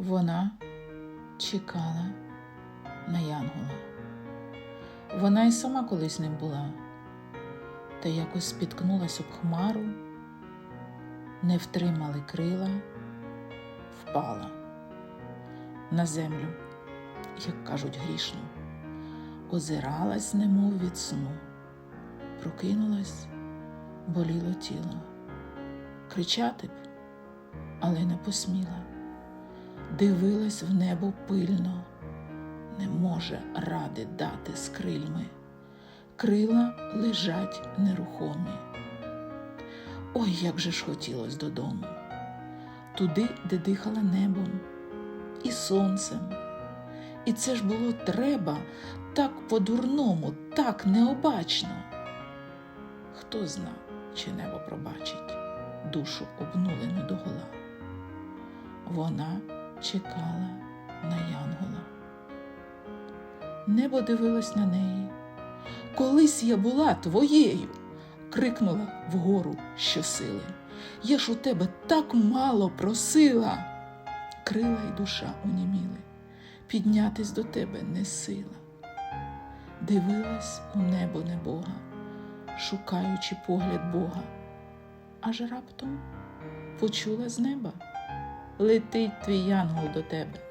Вона чекала на Янгола. Вона й сама колись ним була, та якось спіткнулась об хмару, не втримали крила, впала на землю, як кажуть грішно, озиралась, немов від сну, прокинулась, боліло тіло, кричати б, але не посміла дивилась в небо пильно, не може ради дати з крильми, крила лежать нерухомі. Ой, як же ж хотілось додому, туди, де дихала небом і сонцем. І це ж було треба так по-дурному, так необачно. Хто зна, чи небо пробачить душу обнулену догола. Вона чекала на Янгола. Небо дивилось на неї. Колись я була твоєю, крикнула вгору щосили. Я ж у тебе так мало просила. Крила й душа уніміли, піднятись до тебе не сила. Дивилась у небо небога, шукаючи погляд Бога, аж раптом почула з неба летить твій янгол до тебе.